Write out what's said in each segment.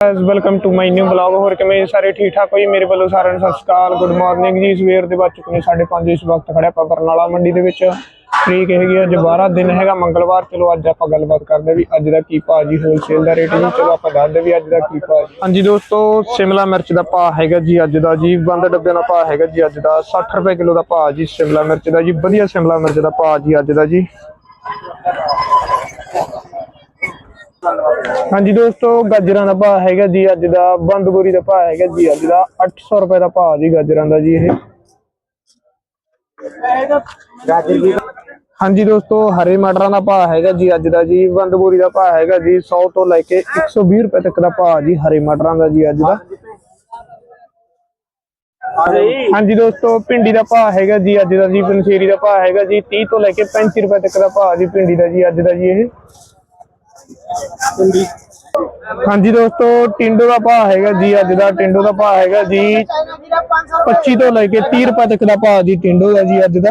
Guys welcome to my new blog ਹੋਰ ਕਿਵੇਂ ਸਾਰੇ ਠੀਕ ਠਾਕ ਹੋ ਜੀ? ਮੇਰੇ ਵੱਲੋਂ ਸਾਰਿਆਂ ਨੂੰ ਸਤਿ ਸ਼੍ਰੀ ਅਕਾਲ। ਗੁੱਡ ਮਾਰਨਿੰਗ ਜੀ। ਸਵੇਰ ਦੇ ਵੱਜ ਚੁੱਕੇ ਨੇ 5:30 ਇਸ ਵਕਤ ਖੜਿਆ ਆਪਾਂ ਬਰਨਾਲਾ ਮੰਡੀ ਦੇ ਵਿੱਚ। ਤਰੀਕ ਹੈਗੀ ਅੱਜ 12 ਦਿਨ ਹੈਗਾ ਮੰਗਲਵਾਰ। ਚਲੋ ਅੱਜ ਆਪਾਂ ਗੱਲਬਾਤ ਕਰਦੇ ਵੀ ਅੱਜ ਦਾ ਕੀ ਭਾਅ ਜੀ? ਹੋਲਸੇਲ ਦਾ ਰੇਟ ਜੀ ਚਲੋ ਆਪਾਂ ਦੱਸਦੇ ਵੀ ਅੱਜ ਦਾ ਕੀ ਭਾਅ ਜੀ। ਹਾਂਜੀ ਦੋਸਤੋ, ਸ਼ਿਮਲਾ ਮਿਰਚ ਦਾ ਭਾਅ ਹੈਗਾ ਜੀ ਅੱਜ ਦਾ ਜੀ। ਬੰਦ ਡੱਬਿਆਂ ਦਾ ਭਾਅ ਹੈਗਾ ਜੀ ਅੱਜ ਦਾ। 60 ਰੁਪਏ ਕਿਲੋ ਦਾ ਭਾਅ ਜੀ ਸ਼ਿਮਲਾ ਮਿਰਚ ਦਾ ਜੀ। ਵਧੀਆ ਸ਼ਿਮਲਾ ਮਿਰਚ ਦਾ ਭਾਅ ਜੀ ਅੱਜ ਦਾ ਜੀ। ਹਾਂਜੀ ਦੋਸਤੋ ਗਾਜਰਾਂ ਦਾ ਭਾਅ ਹੈਗਾ ਜੀ ਅੱਜ ਦਾ ਬੰਦ ਗੋਰੀ ਦਾ ਭਾਅ ਹੈਗਾ ਜੀ ਅੱਜ ਦਾ। 800 ਰੁਪਏ ਦਾ ਭਾਅ ਜੀ ਗਾਜਰਾਂ ਦਾ ਜੀ ਇਹ। ਹਾਂਜੀ ਦੋਸਤੋ ਹਰੇ ਮਟਰਾਂ ਦਾ ਭਾਅ ਹੈਗਾ ਜੀ ਅੱਜ ਦਾ ਜੀ। ਬੰਦ ਗੋਰੀ ਦਾ ਭਾਅ ਹੈਗਾ ਜੀ 100 ਤੋਂ ਲੈ ਕੇ 120 ਰੁਪਏ ਤੱਕ ਦਾ ਭਾਅ ਜੀ ਹਰੇ ਮਟਰਾਂ ਦਾ ਜੀ ਅੱਜ ਦਾ। ਹਾਂਜੀ। ਦੋਸਤੋ ਭਿੰਡੀ ਦਾ ਭਾਅ ਹੈਗਾ ਜੀ ਅੱਜ ਦਾ ਜੀ। ਪੰਸੇਰੀ ਦਾ ਭਾਅ ਹੈਗਾ ਜੀ। 30 ਤੋਂ ਲੈ ਕੇ 35 ਰੁਪਏ ਤੱਕ ਦਾ ਭਾਅ ਜੀ ਭਿੰਡੀ ਦਾ ਜੀ ਅੱਜ ਦਾ ਜੀ ਇਹ। ਹਾਂਜੀ ਦੋਸਤੋ, ਟਿੰਡੋ ਦਾ ਭਾਅ ਹੈਗਾ ਜੀ, ਅੱਜ ਦਾ ਟਿੰਡੋ ਦਾ ਭਾਅ ਹੈਗਾ ਜੀ 25 ਤੋਂ ਲੈ ਕੇ 30 ਰੁਪਏ ਤੱਕ ਦਾ ਭਾਅ ਜੀ ਟਿੰਡੋ ਦਾ ਜੀ ਅੱਜ ਦਾ।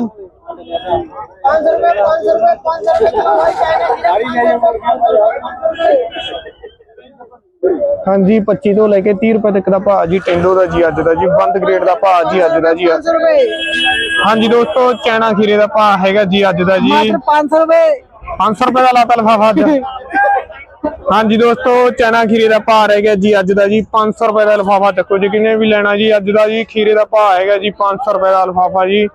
ਹਾਂਜੀ 25 ਤੋਂ ਲੈ ਕੇ 30 ਰੁਪਏ ਤੱਕ ਦਾ ਭਾਅ ਜੀ ਟਿੰਡੋ ਦਾ ਜੀ ਅੱਜ ਦਾ ਜੀ, ਬੰਦ ਗ੍ਰੇਡ ਦਾ ਭਾਅ ਜੀ ਅੱਜ ਦਾ ਜੀ। ਹਾਂਜੀ ਦੋਸਤੋ, ਚੈਣਾ ਖੀਰੇ ਦਾ ਭਾਅ ਹੈਗਾ ਜੀ ਅੱਜ ਦਾ ਜੀ। ਮਾਤਰ 500 ਰੁਪਏ। 500 ਰੁਪਏ ਦਾ ਲਾਤਾ ਲਫਾਫਾ ਅੱਜ। ਹਾਂਜੀ ਦੋਸਤੋ ਚਨਾ ਖੀਰੇ ਦਾ ਭਾਅ ਰਹਿ ਗਿਆ ਜੀ ਅੱਜ ਦਾ ਜੀ 500 ਰੁਪਏ ਦਾ ਲਫਾਫਾ। ਚੱਕੋ ਜੀ ਕਿਨੇ ਵੀ ਲੈਣਾ ਜੀ ਅੱਜ ਦਾ ਜੀ ਖੀਰੇ ਦਾ ਭਾਅ ਹੈਗਾ ਜੀ 500 ਰੁਪਏ ਦਾ ਲਫਾਫਾ ਜੀ।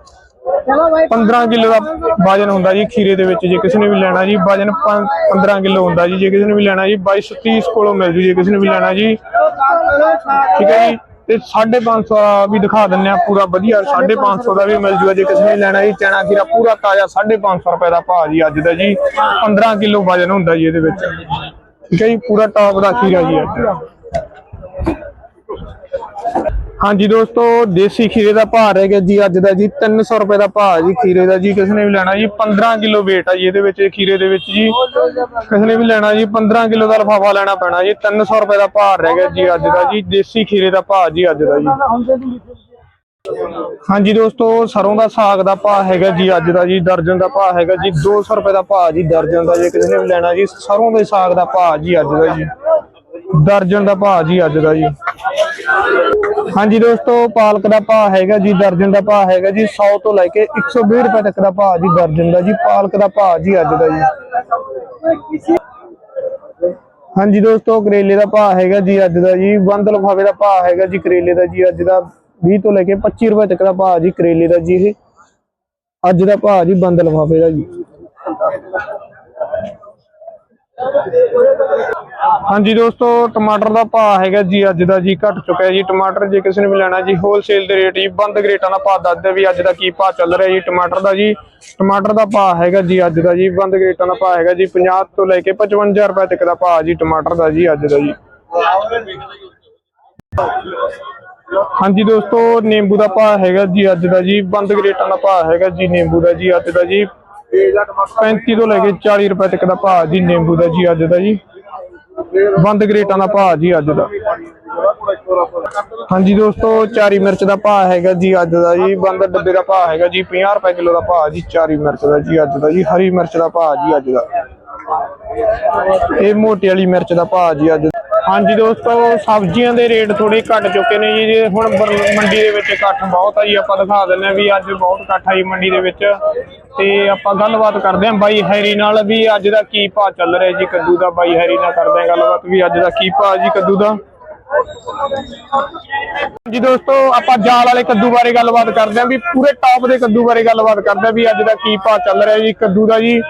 15 ਕਿਲੋ ਦਾ ਵਜਨ ਹੁੰਦਾ ਜੀ ਖੀਰੇ ਦੇ ਵਿੱਚ ਜੇ ਕਿਸੇ ਨੇ ਵੀ ਲੈਣਾ ਜੀ ਵਜਨ 15 ਕਿਲੋ ਹੁੰਦਾ ਜੀ ਜੇ ਕਿਸੇ ਨੇ ਵੀ ਲੈਣਾ ਜੀ 2230 ਕੋਲੋਂ ਮਿਲ ਜੂ ਜੇ ਕਿਸੇ ਨੇ ਵੀ ਲੈਣਾ ਜੀ। ਠੀਕ ਹੈ ਜੀ। ਤੇ 550 ਦਾ ਵੀ ਦਿਖਾ ਦਿੰਨੇ ਆ ਪੂਰਾ ਵਧੀਆ। 550 ਦਾ ਵੀ ਮਿਲ ਜੂਗਾ ਜੇ ਕਿਸੇ ਨੇ ਲੈਣਾ ਜੀ ਚਨਾ ਖੀਰਾ ਪੂਰਾ ਤਾਜ਼ਾ 550 ਰੁਪਏ ਦਾ ਭਾਅ ਜੀ ਅੱਜ ਦਾ ਜੀ। 15 ਕਿਲੋ ਵਜਨ ਹੁੰਦਾ ਜੀ ਇਹਦੇ ਵਿੱਚ। ਠੀਕ ਹੈ ਜੀ ਪੂਰਾ ਟੌਪ ਦਾ ਖੀਰਾ ਜੀ ਅੱਜ। ਹਾਂਜੀ ਦੋਸਤੋ, ਦੇਸੀ ਖੀਰੇ ਦਾ ਭਾਅ ਰਹਿ ਗਿਆ ਜੀ ਅੱਜ ਦਾ ਜੀ 300 ਰੁਪਏ ਦਾ ਭਾਅ ਜੀ ਖੀਰੇ ਦਾ ਜੀ, ਕਿਸੇ ਨੇ ਵੀ ਲੈਣਾ ਜੀ 15 ਕਿਲੋ weight ਆ ਜੀ ਇਹਦੇ ਵਿੱਚ, ਇਹ ਖੀਰੇ ਦੇ ਵਿੱਚ ਜੀ। ਕਿਸੇ ਨੇ ਵੀ ਲੈਣਾ ਜੀ 15 ਕਿਲੋ ਦਾ ਲਫਾਫਾ ਲੈਣਾ ਪੈਣਾ ਜੀ 300 ਰੁਪਏ ਦਾ ਭਾਅ ਰਹਿ ਗਿਆ ਜੀ ਅੱਜ ਦਾ ਜੀ, ਦੇਸੀ ਖੀਰੇ ਦਾ ਭਾਅ ਜੀ ਅੱਜ ਦਾ ਜੀ। ਹਾਂਜੀ ਦੋਸਤੋ, ਸਰੋਂ ਦਾ ਸਾਗ ਦਾ ਭਾਅ ਹੈਗਾ ਜੀ ਅੱਜ ਦਾ ਜੀ, ਦਰਜਨ ਦਾ ਭਾਅ ਹੈਗਾ ਜੀ 200 ਰੁਪਏ ਦਾ ਭਾਅ ਜੀ, ਦਰਜਨ ਦਾ ਜੇ ਕਿਸੇ ਨੇ ਵੀ ਲੈਣਾ ਜੀ, ਸਰੋਂ ਦੇ ਸਾਗ ਦਾ ਭਾਅ ਜੀ ਅੱਜ ਦਾ ਜੀ। ਦਰਜਨ ਦਾ ਭਾਅ ਜੀ ਅੱਜ ਦਾ ਜੀ। ਹਾਂਜੀ ਦੋਸਤੋ, ਪਾਲਕ ਦਾ ਭਾਅ ਹੈਗਾ ਜੀ, ਦਰਜਨ ਦਾ ਭਾਅ ਹੈਗਾ ਜੀ 100 ਤੋਂ ਲੈ ਕੇ 120 ਰੁਪਏ ਤੱਕ ਦਾ ਭਾਅ ਜੀ, ਦਰਜਨ ਦਾ ਜੀ, ਪਾਲਕ ਦਾ ਭਾਅ ਜੀ ਅੱਜ ਦਾ ਜੀ। ਹਾਂਜੀ ਦੋਸਤੋ, ਕਰੇਲੇ ਦਾ ਭਾਅ ਹੈਗਾ ਜੀ ਅੱਜ ਦਾ ਜੀ, ਬੰਦ ਲਫਾਵੇ ਦਾ ਭਾਅ ਹੈਗਾ ਜੀ, ਕਰੇਲੇ ਦਾ ਜੀ, ਅੱਜ ਦਾ 20 ਤੋਂ ਲੈ ਕੇ 25 ਰੁਪਏ ਤੱਕ ਦਾ ਭਾਅ ਜੀ, ਕਰੇਲੇ ਦਾ ਜੀ ਇਹ। ਅੱਜ ਦਾ ਭਾਅ ਜੀ ਬੰਦ ਲਫਾਵੇ ਦਾ ਜੀ। ਹਾਂਜੀ ਦੋਸਤੋ, ਟਮਾਟਰ ਦਾ ਭਾਅ ਹੈਗਾ ਜੀ, ਅੱਜ ਦਾ ਜੀ ਘਟ ਚੁੱਕਿਆ ਜੀ। ਟਮਾਟਰ ਜੇ ਕਿਸੇ ਨੇ ਵੀ ਲੈਣਾ ਜੀ ਹੋਲਸੇਲ ਦੇ ਰੇਟ ਜੀ, ਬੰਦ ਗ੍ਰੇਟਾਂ ਦਾ ਭਾਅ ਦੱਸਦੇ ਵੀ ਅੱਜ ਦਾ ਕੀ ਭਾਅ ਚੱਲ ਰਿਹਾ ਜੀ, ਟਮਾਟਰ ਦਾ ਜੀ। ਟਮਾਟਰ ਦਾ ਭਾਅ ਹੈਗਾ ਜੀ, ਅੱਜ ਦਾ ਜੀ, ਬੰਦ ਗ੍ਰੇਟਾਂ ਦਾ ਭਾਅ ਹੈਗਾ ਜੀ 50 ਤੋਂ ਲੈ ਕੇ 55 ਰੁਪਏ ਤੱਕ ਦਾ ਭਾਅ ਜੀ, ਟਮਾਟਰ ਦਾ ਜੀ, ਅੱਜ ਦਾ ਜੀ। ਹਾਂਜੀ ਦੋਸਤੋ, ਨਿੰਬੂ ਦਾ ਭਾਅ ਹੈਗਾ ਜੀ, ਅੱਜ ਦਾ ਜੀ, ਬੰਦ ਗ੍ਰੇਟਾਂ ਦਾ ਭਾਅ ਹੈਗਾ ਜੀ, ਨਿੰਬੂ ਦਾ ਜੀ, ਅੱਜ ਦਾ ਜੀ। 35 ਤੋਂ ਲੈ ਕੇ 40 ਰੁਪਏ ਤੱਕ ਦਾ ਭਾਅ ਜੀ, ਨਿੰਬੂ ਦਾ ਜੀ, ਅੱਜ ਦਾ ਜੀ। ਬੰਦ ਗ੍ਰੇਟਾਂ ਦਾ ਭਾਅ ਜੀ ਅੱਜ ਦਾ। ਹਾਂਜੀ ਦੋਸਤੋ, ਚਾਰੀ ਮਿਰਚ ਦਾ ਭਾਅ ਹੈਗਾ ਜੀ ਅੱਜ ਦਾ ਜੀ। ਬੰਦ ਡੱਬੇ ਦਾ ਭਾਅ ਹੈਗਾ ਜੀ 50 ਰੁਪਏ ਕਿਲੋ ਦਾ ਭਾਅ ਜੀ, ਚਾਰੀ ਮਿਰਚ ਦਾ ਜੀ ਅੱਜ ਦਾ ਜੀ। ਹਰੀ ਮਿਰਚ ਦਾ ਭਾਅ ਜੀ ਅੱਜ ਦਾ। ਇਹ ਮੋਟੀ ਵਾਲੀ ਮਿਰਚ ਦਾ ਭਾਅ ਜੀ ਅੱਜ ਹਾਂਜੀ ਦੋਸਤੋ, ਸਬਜ਼ੀਆਂ ਦੇ ਰੇਟ ਥੋੜੇ ਘਟ ਚੁੱਕੇ ਨੇ ਜੀ। ਹੁਣ ਮੰਡੀ ਦੇ ਵਿੱਚ ਇਕੱਠ ਬਹੁਤ ਆ ਜੀ, ਆਪਾਂ ਦਿਖਾ ਦਿੰਦੇ ਆ ਵੀ ਅੱਜ ਬਹੁਤ ਇਕੱਠ ਆ ਜੀ ਮੰਡੀ ਦੇ ਵਿੱਚ। ਤੇ ਆਪਾਂ ਗੱਲਬਾਤ ਕਰਦੇ ਆਂ ਬਾਈ ਹੈਰੀ ਨਾਲ ਵੀ ਅੱਜ ਦਾ ਕੀ ਭਾਅ ਚੱਲ ਰਿਹਾ ਜੀ, ਕੱਦੂ ਦਾ। ਬਾਈ ਹੈਰੀ ਨਾਲ ਕਰਦੇ ਆਂ ਗੱਲਬਾਤ ਵੀ ਅੱਜ ਦਾ ਕੀ ਭਾਅ ਜੀ, ਕੱਦੂ ਦਾ। ਜੀ ਦੋਸਤੋ, ਆਪਾਂ ਜਾਲ ਵਾਲੇ ਕੱਦੂ ਬਾਰੇ ਗੱਲਬਾਤ ਕਰਦੇ ਆਂ ਵੀ ਪੂਰੇ ਟੌਪ ਦੇ ਕੱਦੂ ਬਾਰੇ ਗੱਲਬਾਤ ਕਰਦੇ ਆਂ ਵੀ ਅੱਜ ਦਾ ਕੀ ਭਾਅ ਚੱਲ ਰਿਹਾ ਜੀ, ਕੱਦੂ ਦਾ ਜੀ।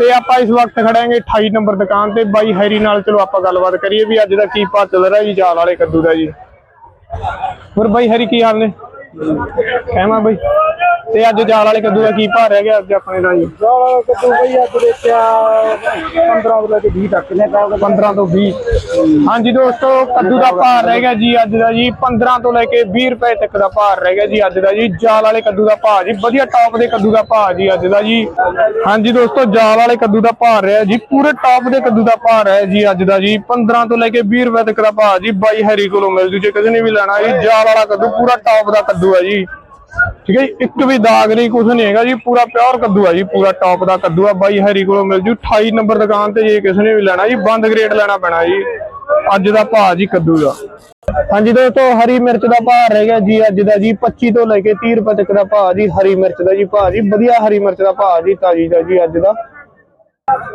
ਤੇ ਆਪਾਂ ਇਸ ਵਕਤ ਖੜਾਂਗੇ 28 ਨੰਬਰ ਦੁਕਾਨ ਤੇ। ਬਾਈ ਹੈਰੀ ਨਾਲ ਚਲੋ ਆਪਾਂ ਗੱਲਬਾਤ ਕਰੀਏ ਵੀ ਅੱਜ ਦਾ ਕੀ ਭਾਅ ਚੱਲ ਰਿਹਾ ਜੀ ਜਾਲ ਵਾਲੇ ਕੱਦੂ ਦਾ ਜੀ। ਹੋਰ ਬਾਈ ਹੈਰੀ ਕੀ ਹਾਲ ਨੇ? ਕਹਿਮਾ ਬਾਈ। ਤੇ ਅੱਜ ਜਾਲ ਵਾਲੇ ਕੱਦੂ ਦਾ ਕੀ ਭਾਰ ਰਹਿ ਗਿਆ ਅੱਜ ਆਪਣੇ ਦਾ ਜੀ ਕੱਦੂ ਬਈ ਅੱਜ ਵੇਚਿਆ 15 ਤੋਂ 20 ਤੱਕ ਨੇ ਤਾਂ 15 ਤੋਂ 20 ਹਾਂਜੀ ਦੋਸਤੋ ਕੱਦੂ ਦਾ ਭਾਰ ਰਹਿ ਗਿਆ ਜੀ ਅੱਜ ਦਾ ਜੀ 15 ਤੋਂ ਲੈ ਕੇ 20 ਰੁਪਏ ਤੱਕ ਦਾ ਭਾਰ ਰਹਿ ਗਿਆ ਜੀ ਅੱਜ ਦਾ ਜੀ ਜਾਲ ਵਾਲੇ ਕੱਦੂ ਦਾ ਭਾਅ ਜੀ ਵਧੀਆ ਟੌਪ ਦੇ ਕੱਦੂ ਦਾ ਭਾਅ ਜੀ ਅੱਜ ਦਾ ਜੀ। ਹਾਂਜੀ ਦੋਸਤੋ ਜਾਲ ਵਾਲੇ ਕੱਦੂ ਦਾ ਭਾਰ ਰਿਹਾ ਜੀ ਪੂਰੇ ਟੌਪ ਦੇ ਕੱਦੂ ਦਾ ਭਾਰ ਹੈ ਜੀ ਅੱਜ ਦਾ ਜੀ 15 ਤੋਂ ਲੈ ਕੇ 20 ਰੁਪਏ ਤੱਕ ਦਾ ਭਾਅ ਜੀ ਬਾਈ ਹਰੀ ਕੋਲੋਂ ਮਿਲ ਜੂ ਜੇ ਕਦੇ ਨਹੀਂ ਵੀ ਲੈਣਾ ਜੀ ਜਾਲ ਵਾਲਾ ਕੱਦੂ ਪੂਰਾ ਟੌਪ ਦਾ ਕੱਦੂ ਹੈ ਜੀ। ਠੀਕ ਹੈ ਜੀ? ਇੱਕ ਵੀ ਦਾਗ ਨਹੀਂ ਕੁਝ ਨਹੀਂ ਹੈਗਾ ਜੀ। ਪੂਰਾ ਪਿਓਰ ਕੱਦੂ ਆ ਜੀ, ਪੂਰਾ ਟੌਪ ਦਾ ਕੱਦੂ ਆ। ਬਾਈ ਹਰੀ ਕੋਲੋਂ ਮਿਲ ਜੂ। 28 ਨੰਬਰ ਦੁਕਾਨ ਤੇ ਜੇ ਕਿਸੇ ਨੇ ਵੀ ਲੈਣਾ ਜੀ, ਬੰਦ ਗ੍ਰੇਡ ਲੈਣਾ ਪੈਣਾ ਜੀ। ਅੱਜ ਦਾ ਭਾਅ ਜੀ ਕੱਦੂ ਦਾ। ਹਾਂਜੀ ਦੋਸਤੋ, ਹਰੀ ਮਿਰਚ ਦਾ ਭਾਅ ਰਹਿ ਗਿਆ ਜੀ ਅੱਜ ਦਾ ਜੀ। 25 ਤੋਂ ਲੈ ਕੇ 30 ਰੁਪਏ ਤੱਕ ਦਾ ਭਾਅ ਜੀ, ਹਰੀ ਮਿਰਚ ਦਾ ਜੀ ਭਾਅ ਜੀ। ਵਧੀਆ ਹਰੀ ਮਿਰਚ ਦਾ ਭਾਅ ਜੀ, ਤਾਜੀ ਦਾ ਜੀ ਅੱਜ ਦਾ।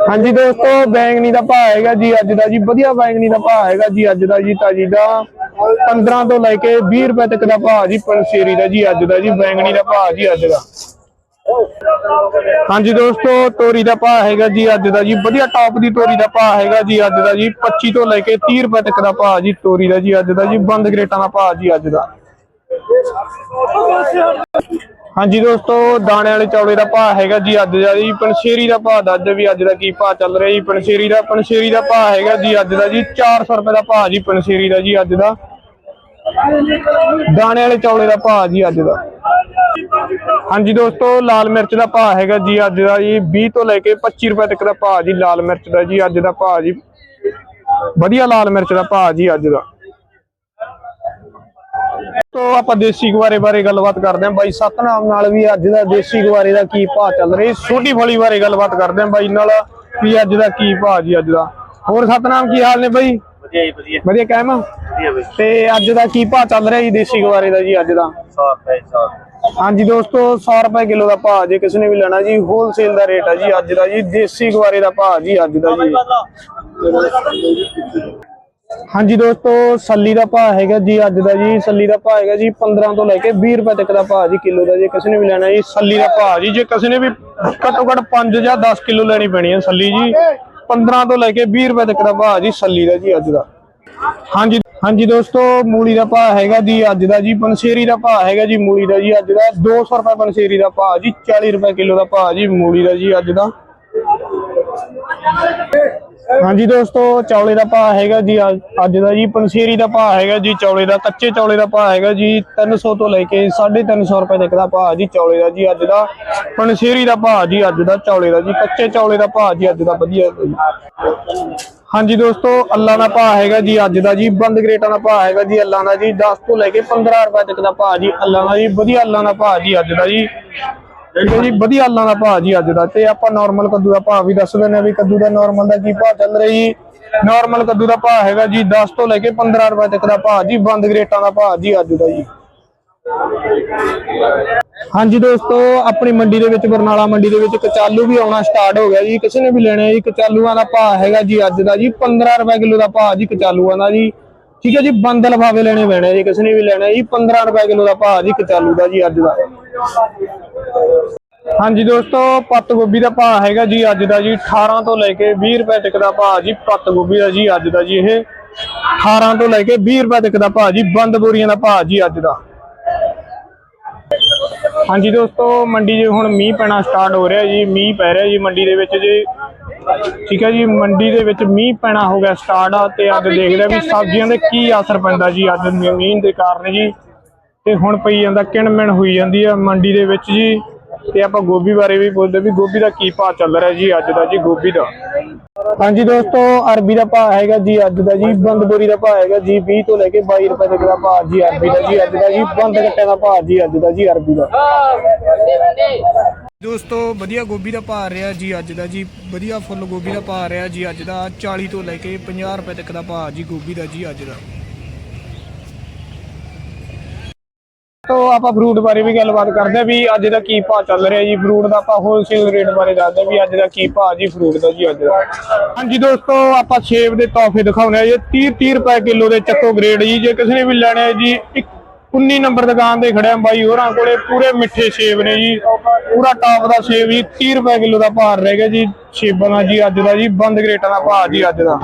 ਹਾਂਜੀ ਦੋਸਤੋ, ਬੈਂਗਣੀ ਦਾ ਭਾਅ ਹੈਗਾ ਜੀ ਅੱਜ ਦਾ ਜੀ, ਵਧੀਆ ਬੈਂਗਣੀ ਦਾ ਭਾਅ ਹੈਗਾ ਜੀ ਅੱਜ ਦਾ ਜੀ ਤਾਜੀ ਦਾ। 15 ਤੋਂ ਲੈ ਕੇ 20 ਰੁਪਏ ਤੱਕ ਦਾ ਭਾਅ ਜੀ ਪੰਸੇਰੀ ਦਾ ਜੀ ਅੱਜ ਦਾ ਜੀ, ਬੈਂਗਣੀ ਦਾ ਭਾਅ ਜੀ ਅੱਜ ਦਾ। ਹਾਂਜੀ ਦੋਸਤੋ, ਤੋਰੀ ਦਾ ਭਾਅ ਹੈਗਾ ਜੀ ਅੱਜ ਦਾ ਜੀ, ਵਧੀਆ ਟੌਪ ਦੀ ਤੋਰੀ ਦਾ ਭਾਅ ਹੈਗਾ ਜੀ ਅੱਜ ਦਾ ਜੀ 25 ਤੋਂ ਲੈ ਕੇ 30 ਰੁਪਏ ਤੱਕ ਦਾ ਭਾਅ ਜੀ, ਤੋਰੀ ਦਾ ਜੀ ਅੱਜ ਦਾ ਜੀ, ਬੰਦ ਗ੍ਰੇਟਾਂ ਦਾ ਭਾਅ ਜੀ ਅੱਜ ਦਾ। ਹਾਂਜੀ ਦੋਸਤੋ, ਦਾਣੇ ਵਾਲੇ ਚੌਲੇ ਦਾ ਭਾਅ ਹੈਗਾ ਜੀ ਅੱਜ ਦਾ ਜੀ ਪਨਸ਼ੇਰੀ ਦਾ ਭਾਅ ਦੱਸ ਦਿਓ ਵੀ ਅੱਜ ਦਾ ਕੀ ਭਾਅ ਚੱਲ ਰਿਹਾ ਜੀ ਪਨਸ਼ੇਰੀ ਦਾ ਪਨਸ਼ੇਰੀ ਦਾ ਭਾਅ ਹੈਗਾ ਜੀ ਅੱਜ ਦਾ ਜੀ 400 ਰੁਪਏ ਦਾ ਭਾਅ ਜੀ ਪਨਸ਼ੇਰੀ ਦਾ ਜੀ ਅੱਜ ਦਾ। ਦਾਣੇ ਵਾਲੇ ਚੌਲੇ ਦਾ ਭਾਅ ਜੀ ਅੱਜ ਦਾ। ਹਾਂਜੀ ਦੋਸਤੋ, ਲਾਲ ਮਿਰਚ ਦਾ ਭਾਅ ਹੈਗਾ ਜੀ ਅੱਜ ਦਾ ਜੀ 20 ਤੋਂ ਲੈ ਕੇ 25 ਰੁਪਏ ਤੱਕ ਦਾ ਭਾਅ ਜੀ ਲਾਲ ਮਿਰਚ ਦਾ ਜੀ ਅੱਜ ਦਾ ਭਾਅ ਜੀ। ਵਧੀਆ ਲਾਲ ਮਿਰਚ ਦਾ ਭਾਅ ਜੀ ਅੱਜ ਦਾ। ਤੋ ਆਪਾਂ ਦੇਸੀ ਗਵਾਰੇ ਬਾਰੇ ਗੱਲਬਾਤ ਕਰਦੇ ਹਾਂ। ਬਾਈ ਸਤਨਾਮ ਨਾਲ ਵੀ ਅੱਜ ਦਾ ਦੇਸੀ ਗਵਾਰੇ ਦਾ ਕੀ ਭਾਅ ਚੱਲ ਰਿਹਾ ਛੋਟੀ ਫਲੀ ਬਾਰੇ ਗੱਲਬਾਤ ਕਰਦੇ ਹਾਂ ਬਾਈ ਨਾਲ ਵੀ ਅੱਜ ਦਾ ਕੀ ਭਾਅ ਜੀ ਅੱਜ ਦਾ। ਹੋਰ ਸਤਨਾਮ ਕੀ ਹਾਲ ਨੇ ਬਾਈ? ਵਧੀਆ ਜੀ ਵਧੀਆ। ਵਧੀਆ ਕਾਇਮ ਆ? ਵਧੀਆ ਬਈ। ਤੇ ਅੱਜ ਦਾ ਕੀ ਭਾਅ ਚੱਲ ਰਿਹਾ ਜੀ ਦੇਸੀ ਗਵਾਰੇ ਦਾ ਜੀ ਅੱਜ ਦਾ? ਹਾਂਜੀ ਦੋਸਤੋ 100 ਰੁਪਏ ਕਿਲੋ ਦਾ ਭਾਅ ਜੇ ਕਿਸੇ ਨੇ ਵੀ ਲੈਣਾ ਜੀ ਹੋਲਸੇਲ ਦਾ ਰੇਟ ਹੈ ਜੀ ਅੱਜ ਦਾ ਜੀ ਦੇਸੀ ਗਵਾਰੇ ਦਾ ਭਾਅ ਜੀ ਅੱਜ ਦਾ ਜੀ। ਹਾਂਜੀ ਦੋਸਤੋ, ਸੱਲੀ ਦਾ ਭਾਅ ਹੈਗਾ ਜੀ ਅੱਜ ਦਾ ਜੀ, ਸੱਲੀ ਦਾ ਭਾਅ ਹੈਗਾ ਜੀ 15 ਤੋਂ ਲੈ ਕੇ 20 ਰੁਪਏ ਤੱਕ ਦਾ ਭਾਅ ਜੀ, ਕਿਲੋ ਦਾ ਜੇ ਕਿਸੇ ਨੇ ਵੀ ਲੈਣਾ ਜੀ, ਸੱਲੀ ਦਾ ਭਾਅ ਜੀ, ਜੇ ਕਿਸੇ ਨੇ ਵੀ ਘੱਟੋ ਘੱਟ 5 ਜਾਂ 10 ਕਿਲੋ ਲੈਣੀ ਪੈਣੀ ਹੈ ਸੱਲੀ ਜੀ 15 ਤੋਂ ਲੈ ਕੇ 20 ਰੁਪਏ ਤੱਕ ਦਾ ਭਾਅ ਜੀ, ਸੱਲੀ ਦਾ ਜੀ ਅੱਜ ਦਾ। ਹਾਂਜੀ ਹਾਂਜੀ ਦੋਸਤੋ, ਮੂਲੀ ਦਾ ਭਾਅ ਹੈਗਾ ਜੀ ਅੱਜ ਦਾ ਜੀ ਪਨਸੇਰੀ ਦਾ ਭਾਅ ਹੈਗਾ ਜੀ ਮੂਲੀ ਦਾ ਜੀ ਅੱਜ ਦਾ 200 ਰੁਪਏ ਪਨਸੇਰੀ ਦਾ ਭਾਅ ਜੀ 40 ਰੁਪਏ ਕਿਲੋ ਦਾ ਭਾਅ ਜੀ ਮੂਲੀ ਦਾ ਜੀ ਅੱਜ ਦਾ। ਹਾਂਜੀ ਦੋਸਤੋ ਚੌਲੇ ਦਾ ਭਾਅ ਹੈਗਾ ਜੀ ਅੱਜ ਦਾ ਜੀ ਪਨਸੇਰੀ ਦਾ ਭਾਅ ਹੈਗਾ ਜੀ ਚੌਲੇ ਦਾ ਕੱਚੇ ਚੌਲੇ ਦਾ ਭਾਅ ਹੈਗਾ ਜੀ 300 ਤੋਂ ਲੈ ਕੇ 350 ਰੁਪਏ ਤੱਕ ਦਾ ਭਾਅ ਜੀ ਚੌਲੇ ਦਾ ਜੀ ਅੱਜ ਦਾ ਪਨਸੇਰੀ ਦਾ ਭਾਅ ਜੀ ਅੱਜ ਦਾ ਚੌਲੇ ਦਾ ਜੀ ਕੱਚੇ ਚੌਲੇ ਦਾ ਭਾਅ ਜੀ ਅੱਜ ਦਾ ਵਧੀਆ ਹਾਂਜੀ ਦੋਸਤੋ ਅੱਲਾ ਦਾ ਭਾਅ ਹੈਗਾ ਜੀ ਅੱਜ ਦਾ ਜੀ ਬੰਦ ਗਰੇਟਾਂ ਦਾ ਭਾਅ ਹੈਗਾ ਜੀ ਅੱਲਾ ਦਾ ਜੀ 10 ਤੋਂ ਲੈ ਕੇ 15 ਰੁਪਏ ਤੱਕ ਦਾ ਭਾਅ ਜੀ ਅੱਲਾ ਦਾ ਜੀ ਵਧੀਆ ਅੱਲਾ ਦਾ ਭਾਅ ਜੀ ਅੱਜ ਦਾ ਜੀ ਠੀਕ ਹੈ ਜੀ, ਵਧੀਆ ਅੱਲਾ ਦਾ ਭਾਅ ਜੀ ਅੱਜ ਦਾ। ਤੇ ਆਪਾਂ ਨਾਰਮਲ ਕੱਦੂ ਦਾ ਭਾਅ ਵੀ ਦੱਸ ਦਿੰਦੇ ਆ ਵੀ ਕੱਦੂ ਦਾ ਨਾਰਮਲ ਦਾ ਕੀ ਭਾਅ ਚੱਲ ਰਿਹਾ ਜੀ। ਨਾਰਮਲ ਕੱਦੂ ਦਾ ਭਾਅ ਹੈਗਾ ਜੀ 10 ਤੋਂ ਲੈ ਕੇ 15 ਰੁਪਏ ਤੱਕ ਦਾ ਭਾਅ ਜੀ, ਬੰਦ ਗਰੇਟਾਂ ਦਾ ਭਾਅ ਜੀ ਅੱਜ ਦਾ ਜੀ। ਹਾਂਜੀ ਦੋਸਤੋ, ਆਪਣੀ ਮੰਡੀ ਦੇ ਵਿੱਚ, ਬਰਨਾਲਾ ਮੰਡੀ ਦੇ ਵਿੱਚ ਕਚਾਲੂ ਵੀ ਆਉਣਾ ਸਟਾਰਟ ਹੋ ਗਿਆ ਜੀ। ਕਿਸੇ ਨੇ ਵੀ ਲੈਣਾ ਜੀ, ਕਚਾਲੂਆਂ ਦਾ ਭਾਅ ਹੈਗਾ ਜੀ ਅੱਜ ਦਾ ਜੀ 15 ਰੁਪਏ ਕਿਲੋ ਦਾ ਭਾਅ ਜੀ ਕਚਾਲੂਆਂ ਦਾ ਜੀ। ਠੀਕ ਹੈ ਜੀ ਬੰਦ ਲਫਾਵੇ ਲੈਣੇ ਪੈਣੇ ਜੀ, ਕਿਸੇ ਨੇ ਵੀ ਲੈਣਾ ਜੀ 15 ਰੁਪਏ ਕਿਲੋ ਦਾ ਭਾਅ ਜੀ ਕਚਾਲੂ ਦਾ ਜੀ ਅੱਜ ਦਾ। ਹਾਂਜੀ ਦੋਸਤੋ, ਪੱਤ ਗੋਭੀ ਦਾ ਭਾਅ ਹੈਗਾ ਜੀ ਅੱਜ ਦਾ ਜੀ 18 ਤੋਂ ਲੈ ਕੇ 20 ਰੁਪਏ ਤੱਕ ਦਾ ਭਾਅ ਜੀ, ਪੱਤ ਗੋਭੀ ਦਾ ਜੀ ਅੱਜ ਦਾ ਜੀ ਇਹ। 18 ਤੋਂ ਲੈ ਕੇ 20 ਰੁਪਏ ਤੱਕ ਦਾ ਭਾਅ ਜੀ, ਬੰਦ ਬੋਰੀਆਂ ਦਾ ਭਾਅ ਜੀ ਅੱਜ ਦਾ। ਹਾਂਜੀ ਦੋਸਤੋ, ਮੰਡੀ 'ਚ ਹੁਣ ਮੀਂਹ ਪੈਣਾ ਸਟਾਰਟ ਹੋ ਰਿਹਾ ਜੀ, ਮੀਂਹ ਪੈ ਰਿਹਾ ਜੀ ਮੰਡੀ ਦੇ ਵਿੱਚ ਜੀ। ਠੀਕ ਹੈ ਜੀ ਮੰਡੀ ਦੇ ਵਿੱਚ ਮੀਂਹ ਪੈਣਾ ਹੋ ਗਿਆ ਸਟਾਰਟ ਤੇ ਅੱਜ ਦੇਖਦੇ ਆ ਵੀ ਸਬਜ਼ੀਆਂ ਦੇ ਕੀ ਅਸਰ ਪੈਂਦਾ ਜੀ ਅੱਜ ਮੀਂਹ ਦੇ ਕਾਰਨ ਜੀ। ਤੇ ਹੁਣ ਪਈ ਜਾਂਦਾ ਕਿਣਮਿਣ ਹੋਈ ਜਾਂਦੀ ਆ ਮੰਡੀ ਦੇ ਵਿੱਚ ਜੀ। ਤੇ ਆਪਾਂ ਗੋਭੀ ਬਾਰੇ ਵੀ ਬੋਲਦੇ ਵੀ ਗੋਭੀ ਦਾ ਕੀ ਭਾਅ ਚੱਲ ਰਿਹਾ ਜੀ ਅੱਜ ਦਾ ਜੀ ਗੋਭੀ ਦਾ। ਹਾਂਜੀ ਦੋਸਤੋ ਅਰਬੀ ਦਾ ਭਾਅ ਹੈਗਾ ਜੀ ਅੱਜ ਦਾ ਜੀ ਬੰਦ ਬੋਰੀ ਦਾ ਭਾਅ ਹੈਗਾ ਜੀ 20 ਤੋਂ ਲੈ ਕੇ 22 ਰੁਪਏ ਤੱਕ ਦਾ ਭਾਅ ਜੀ ਅਰਬੀ ਦਾ ਜੀ ਅੱਜ ਦਾ ਜੀ ਬੰਦ ਗੱਟੇ ਦਾ ਭਾਅ ਜੀ ਅੱਜ ਦਾ ਜੀ ਅਰਬੀ ਦਾ। ਦੋਸਤੋ ਵਧੀਆ ਗੋਭੀ ਦਾ ਭਾਅ ਰਿਹਾ ਜੀ ਅੱਜ ਦਾ ਜੀ, ਵਧੀਆ ਫੁੱਲ ਗੋਭੀ ਦਾ ਭਾਅ ਰਿਹਾ ਜੀ ਅੱਜ ਦਾ 40 ਤੋਂ ਲੈ ਕੇ 50 ਰੁਪਏ ਤੱਕ ਦਾ ਭਾਅ ਜੀ ਗੋਭੀ ਦਾ ਜੀ ਅੱਜ ਦਾ। ਤੋ ਆਪਾਂ ਫਰੂਟ ਬਾਰੇ ਵੀ ਗੱਲਬਾਤ ਕਰਦੇ ਆ ਵੀ ਅੱਜ ਦਾ ਕੀ ਭਾਅ ਚੱਲ ਰਿਹਾ ਜੀ ਫਰੂਟ ਦਾ ਆਪਾਂ ਹੋਲਸੇਲ ਰੇਟ ਬਾਰੇ ਦੱਸਦੇ ਵੀ ਅੱਜ ਦਾ ਕੀ ਭਾਅ ਜੀ ਫਰੂਟ ਦਾ ਜੀ ਅੱਜ ਦਾ। ਹਾਂਜੀ ਦੋਸਤੋ, ਆਪਾਂ ਸੇਬ ਦੇ ਤੋਹਫੇ ਦਿਖਾਉਣੇ ਆ ਜੀ 30 30 ਰੁਪਏ ਕਿਲੋ ਦੇ ਚੱਕੋ ਗ੍ਰੇਡ ਜੀ, ਜੇ ਕਿਸੇ ਨੇ ਵੀ ਲੈਣੇ ਜੀ, ਇੱਕ 19 ਨੰਬਰ ਦੁਕਾਨ ਤੇ ਖੜਿਆ ਬਾਈ, ਹੋਰਾਂ ਕੋਲੇ ਪੂਰੇ ਮਿੱਠੇ ਸੇਬ ਨੇ ਜੀ। ਪੂਰਾ ਟਾਪ ਦਾ ਸੇਬ ਜੀ 30 ਰੁਪਏ ਕਿਲੋ ਦਾ ਭਾਅ ਰਹਿ ਗਿਆ ਜੀ ਸੇਬਾਂ ਦਾ ਜੀ, ਅੱਜ ਦਾ ਜੀ, ਬੰਦ ਗ੍ਰੇਟਾਂ ਦਾ ਭਾਅ ਜੀ ਅੱਜ ਦਾ।